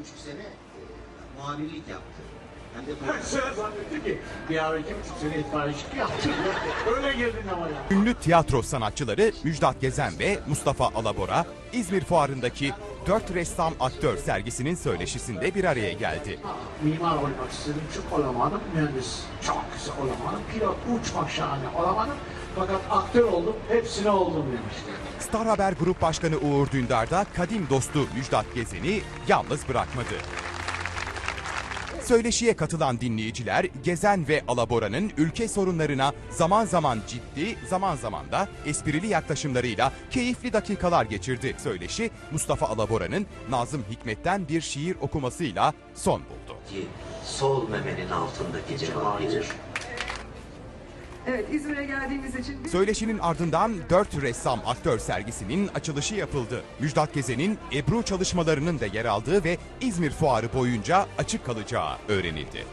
buçuk sene e, muhabirlik yaptı. Hem de Ben sana zannettim ki bir ara iki buçuk sene itfaiyecilik yaptım. Öyle geldin ama ya. Ünlü tiyatro sanatçıları Müjdat Gezen ve Mustafa Alabora, İzmir Fuarı'ndaki dört ressam aktör sergisinin söyleşisinde bir araya geldi. Mimar olmak istedim, çok olamadım. Mühendis çok güzel olamadım. Pilot uçmak şahane olamadım. Fakat aktör oldum, hepsine oldum demişti. Star Haber Grup Başkanı Uğur Dündar da kadim dostu Müjdat Gezen'i yalnız bırakmadı. Söyleşiye katılan dinleyiciler Gezen ve Alabora'nın ülke sorunlarına zaman zaman ciddi, zaman zaman da esprili yaklaşımlarıyla keyifli dakikalar geçirdi. Söyleşi Mustafa Alabora'nın Nazım Hikmet'ten bir şiir okumasıyla son buldu. sol memenin altındaki cevahir. Evet İzmir'e geldiğimiz için... Söyleşinin ardından 4 ressam aktör sergisinin açılışı yapıldı. Müjdat Gezen'in Ebru çalışmalarının da yer aldığı ve İzmir Fuarı boyunca açık kalacağı öğrenildi.